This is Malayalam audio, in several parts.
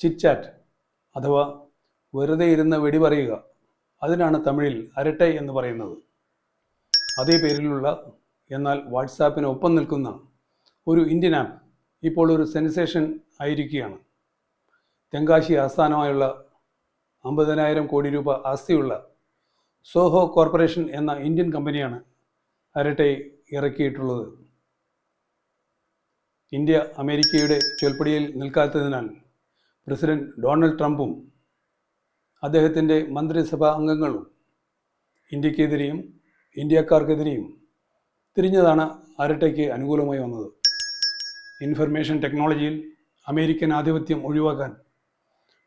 ചിറ്റ് ചാറ്റ് അഥവാ വെറുതെ ഇരുന്ന് വെടി പറയുക. അതിനാണ് തമിഴിൽ അരട്ടൈ എന്ന് പറയുന്നത്. അതേ പേരിലുള്ള എന്നാൽ വാട്സാപ്പിന് ഒപ്പം നിൽക്കുന്ന ഒരു ഇന്ത്യൻ ആപ്പ് ഇപ്പോൾ ഒരു സെൻസേഷൻ ആയിരിക്കുകയാണ്. തെങ്കാശി ആസ്ഥാനമായുള്ള അമ്പതിനായിരം കോടി രൂപ ആസ്തിയുള്ള സോഹോ കോർപ്പറേഷൻ എന്ന ഇന്ത്യൻ കമ്പനിയാണ് അരട്ടെ ഇറക്കിയിട്ടുള്ളത്. ഇന്ത്യ അമേരിക്കയുടെ ചൊൽപ്പടിയിൽ നിൽക്കാത്തതിനാൽ പ്രസിഡന്റ് ഡൊണാൾഡ് ട്രംപും അദ്ദേഹത്തിന്റെ മന്ത്രിസഭാ അംഗങ്ങളും ഇന്ത്യക്കെതിരെയും ഇന്ത്യക്കാർക്കെതിരെയും തിരിഞ്ഞതാണ് അരട്ടയ്ക്ക് അനുകൂലമായി വന്നത്. ഇൻഫർമേഷൻ ടെക്നോളജിയിൽ അമേരിക്കൻ ആധിപത്യം ഒഴിവാക്കാൻ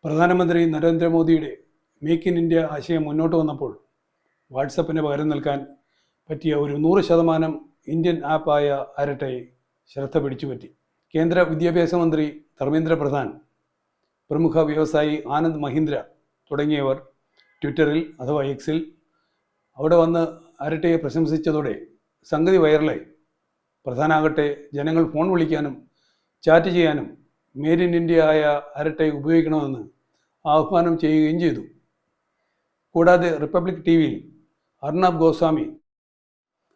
പ്രധാനമന്ത്രി നരേന്ദ്രമോദിയുടെ മേക്ക് ഇൻ ഇന്ത്യ ആശയം മുന്നോട്ട് വന്നപ്പോൾ വാട്സപ്പിന് പകരം നൽകാൻ പറ്റിയ ഒരു നൂറ് ശതമാനം ഇന്ത്യൻ ആപ്പായ അരട്ടയെ ശ്രദ്ധ പിടിച്ചുപറ്റി. കേന്ദ്ര വിദ്യാഭ്യാസ മന്ത്രി ധർമ്മേന്ദ്ര പ്രധാൻ പ്രമുഖ വ്യവസായി ആനന്ദ് മഹീന്ദ്ര തുടങ്ങിയവർ ട്വിറ്ററിൽ അഥവാ എക്സിൽ അവിടെ വന്ന് അരട്ടയെ പ്രശംസിച്ചതോടെ സംഗതി വൈറലായി. പ്രധാനാകട്ടെ ജനങ്ങൾ ഫോൺ വിളിക്കാനും ചാറ്റ് ചെയ്യാനും മേഡ് ഇൻ ഇന്ത്യ ആയ അരട്ടെ ഉപയോഗിക്കണമെന്ന് ആഹ്വാനം ചെയ്യുകയും ചെയ്തു. കൂടാതെ റിപ്പബ്ലിക് ടി വിയിൽ അർണബ് ഗോസ്വാമി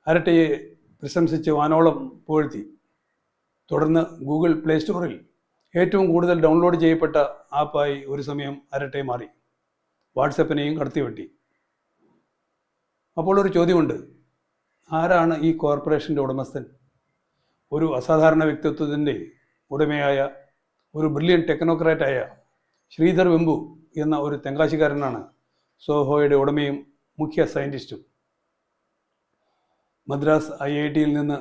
അരട്ടയെ പ്രശംസിച്ച് വാനോളം പുകഴ്ത്തി. തുടർന്ന് ഗൂഗിൾ പ്ലേ സ്റ്റോറിൽ ഏറ്റവും കൂടുതൽ ഡൗൺലോഡ് ചെയ്യപ്പെട്ട ആപ്പായി ഒരു സമയം അരട്ടെ മാറി. വാട്സപ്പിനെയും കടത്തിവെട്ടി അപ്പോൾ ഒരു ചോദ്യമുണ്ട്. ആരാണ് ഈ കോർപ്പറേഷന്റെ ഉടമസ്ഥൻ? ഒരു അസാധാരണ വ്യക്തിത്വത്തിന്റെ ഉടമയായ ഒരു ബ്രില്യൻ ടെക്നോക്രാറ്റായ ശ്രീധർ വെമ്പു എന്ന ഒരു തെങ്കാശിക്കാരനാണ് സോഹോയുടെ ഉടമയും മുഖ്യ സയന്റിസ്റ്റും മദ്രാസ് ഐ ഐ ടിയിൽ നിന്ന്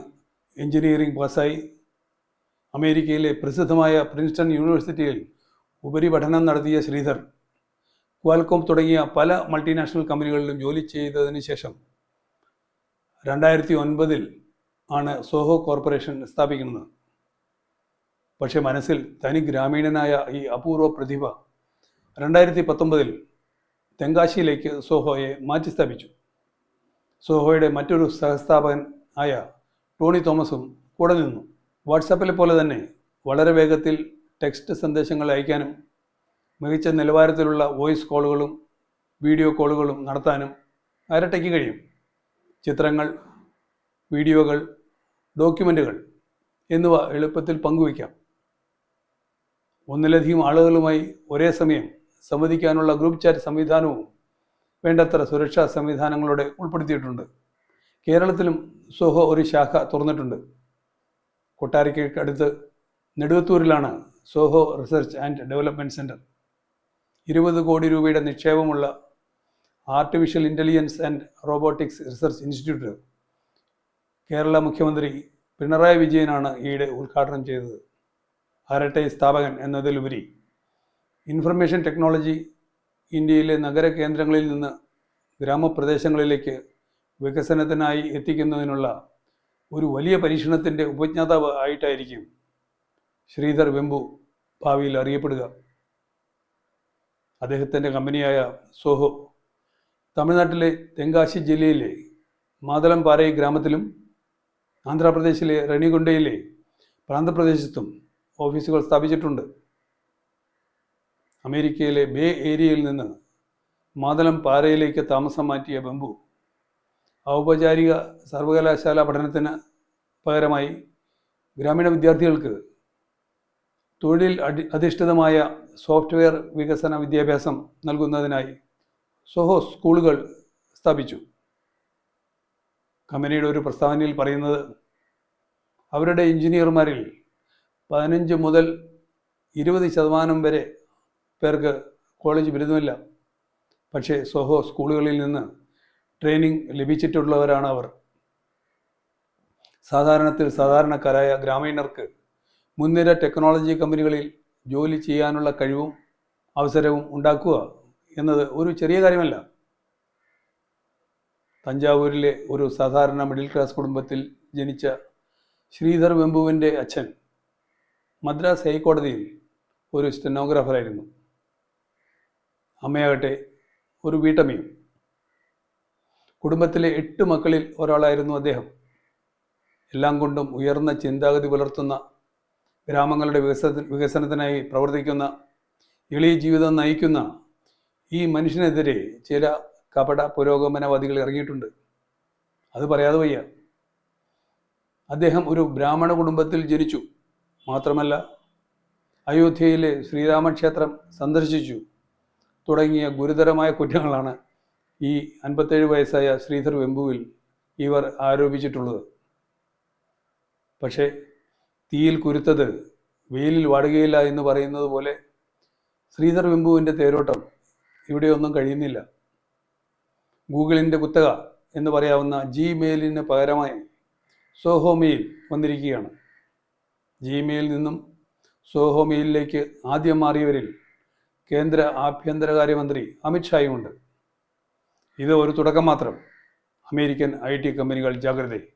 എഞ്ചിനീയറിംഗ് പാസ്സായി അമേരിക്കയിലെ പ്രസിദ്ധമായ പ്രിൻസ്റ്റൺ യൂണിവേഴ്സിറ്റിയിൽ ഉപരിപഠനം നടത്തിയ ശ്രീധർ ക്വാൽകോം തുടങ്ങിയ പല മൾട്ടിനാഷണൽ കമ്പനികളിലും ജോലി ചെയ്തതിന് ശേഷം രണ്ടായിരത്തി ഒൻപതിൽ ആണ് സോഹോ കോർപ്പറേഷൻ സ്ഥാപിക്കുന്നത്. പക്ഷേ മനസ്സിൽ തനി ഗ്രാമീണനായ ഈ അപൂർവ പ്രതിഭ രണ്ടായിരത്തി പത്തൊമ്പതിൽ തെങ്കാശിയിലേക്ക് സോഹോയെ മാറ്റി സ്ഥാപിച്ചു. സോഹോയുടെ മറ്റൊരു സഹസ്ഥാപകൻ ആയ ടോണി തോമസും കൂടെ നിന്നു. വാട്സാപ്പിലെ പോലെ തന്നെ വളരെ വേഗത്തിൽ ടെക്സ്റ്റ് സന്ദേശങ്ങൾ അയക്കാനും മികച്ച നിലവാരത്തിലുള്ള വോയിസ് കോളുകളും വീഡിയോ കോളുകളും നടത്താനും അരട്ടയ്ക്ക് കഴിയും. ചിത്രങ്ങൾ വീഡിയോകൾ ഡോക്യുമെന്റുകൾ എന്നിവ എളുപ്പത്തിൽ പങ്കുവയ്ക്കാം. ഒന്നിലധികം ആളുകളുമായി ഒരേ സമയം സംവദിക്കാനുള്ള ഗ്രൂപ്പ് ചാറ്റ് സംവിധാനവും വേണ്ടത്ര സുരക്ഷാ സംവിധാനങ്ങളോടെ ഉൾപ്പെടുത്തിയിട്ടുണ്ട്. കേരളത്തിലും സോഹോ ഒരു ശാഖ തുറന്നിട്ടുണ്ട്. കൊട്ടാരയ്ക്ക് അടുത്ത് നെടുവത്തൂരിലാണ് Zoho research and development centre ഇരുപത് കോടി രൂപയുടെ നിക്ഷേപമുള്ള artificial intelligence and robotics research institute Kerala മുഖ്യമന്ത്രി പിണറായി വിജയനാണ് ഈയിടെ ഉദ്ഘാടനം ചെയ്തത്. ഹരട്ടെ സ്ഥാപകൻ എന്നതിലുപരി ഇൻഫർമേഷൻ ടെക്നോളജി ഇന്ത്യയിലെ നഗര കേന്ദ്രങ്ങളിൽ നിന്ന് ഗ്രാമപ്രദേശങ്ങളിലേക്ക് വികസനത്തിനായി എത്തിക്കുന്നതിനുള്ള ഒരു വലിയ പരീക്ഷണത്തിന്റെ ഉപജ്ഞാതാവ് ആയിട്ടായിരിക്കും ശ്രീധർ വെമ്പു ഭാവിയിൽ അറിയപ്പെടുക. അദ്ദേഹത്തിന്റെ കമ്പനിയായ സോഹോ തമിഴ്നാട്ടിലെ തെങ്കാശി ജില്ലയിലെ മാതളംപാറൈ ഗ്രാമത്തിലും ആന്ധ്രാപ്രദേശിലെ റണിഗുണ്ടയിലെ പ്രാന്തപ്രദേശത്തും ഓഫീസുകൾ സ്ഥാപിച്ചിട്ടുണ്ട്. അമേരിക്കയിലെ ബേ ഏരിയയിൽ നിന്ന് മാതളം പാറയിലേക്ക് താമസം മാറ്റിയ ബംബു ഔപചാരിക സർവകലാശാല പഠനത്തിന് പകരമായി ഗ്രാമീണ വിദ്യാർത്ഥികൾക്ക് തൊഴിൽ അടി അധിഷ്ഠിതമായ സോഫ്റ്റ്വെയർ വികസന വിദ്യാഭ്യാസം നൽകുന്നതിനായി സോഹോ സ്കൂളുകൾ സ്ഥാപിച്ചു. കമ്പനിയുടെ ഒരു പ്രസ്താവനയിൽ പറയുന്നത് അവരുടെ എഞ്ചിനീയർമാരിൽ പതിനഞ്ച് മുതൽ ഇരുപത് ശതമാനം വരെ പേർക്ക് കോളേജ് ബിരുദമില്ല. പക്ഷേ സോഹോ സ്കൂളുകളിൽ നിന്ന് ട്രെയിനിങ് ലഭിച്ചിട്ടുള്ളവരാണ് അവർ. സാധാരണത്തിൽ സാധാരണക്കാരായ ഗ്രാമീണർക്ക് മുൻനിര ടെക്നോളജി കമ്പനികളിൽ ജോലി ചെയ്യാനുള്ള കഴിവും അവസരവും ഉണ്ടാക്കുക എന്നത് ഒരു ചെറിയ കാര്യമല്ല. തഞ്ചാവൂരിലെ ഒരു സാധാരണ മിഡിൽ ക്ലാസ് കുടുംബത്തിൽ ജനിച്ച ശ്രീധർ വെമ്പുവിന്റെ അച്ഛൻ മദ്രാസ് ഹൈക്കോടതിയിൽ ഒരു സ്റ്റെനോഗ്രാഫറായിരുന്നു അമ്മയാകട്ടെ ഒരു വീട്ടമ്മയും. കുടുംബത്തിലെ എട്ട് മക്കളിൽ ഒരാളായിരുന്നു അദ്ദേഹം. എല്ലാം കൊണ്ടും ഉയർന്ന ചിന്താഗതി പുലർത്തുന്ന ഗ്രാമങ്ങളുടെ വികസന വികസനത്തിനായി പ്രവർത്തിക്കുന്ന എളിയ ജീവിതം നയിക്കുന്ന ഈ മനുഷ്യനെതിരെ ചില കപട പുരോഗമനവാദികൾ ഇറങ്ങിയിട്ടുണ്ട്. അത് പറയാതെ വയ്യ. അദ്ദേഹം ഒരു ബ്രാഹ്മണ കുടുംബത്തിൽ ജനിച്ചു. മാത്രമല്ല അയോധ്യയിലെ ശ്രീരാമക്ഷേത്രം സന്ദർശിച്ചു. തുടങ്ങിയ ഗുരുതരമായ കുറ്റങ്ങളാണ് ഈ അൻപത്തേഴ് വയസ്സായ ശ്രീധർ വെമ്പുവിൽ ഇവർ ആരോപിച്ചിട്ടുള്ളത്. പക്ഷേ തീയിൽ കുരുത്തത് വെയിലിൽ വാടുകയില്ല എന്ന് പറയുന്നത് പോലെ ശ്രീധർ വെമ്പുവിന്റെ തേരോട്ടം ഇവിടെയൊന്നും കഴിയുന്നില്ല. ഗൂഗിളിന്റെ കുത്തക എന്ന് പറയാവുന്ന ജിമെയിലിന് പകരമായി സോഹോ മെയിൽ വന്നിരിക്കുകയാണ്. ജിമെയിൽ നിന്നും സോഹോ മെയിലിലേക്ക് ആദ്യം മാറിയവരിൽ കേന്ദ്ര ആഭ്യന്തരകാര്യമന്ത്രി അമിത്ഷായുമുണ്ട് ഇത് ഒരു തുടക്കം മാത്രം. അമേരിക്കൻ ഐ ടി കമ്പനികൾ ജാഗ്രതയിൽ.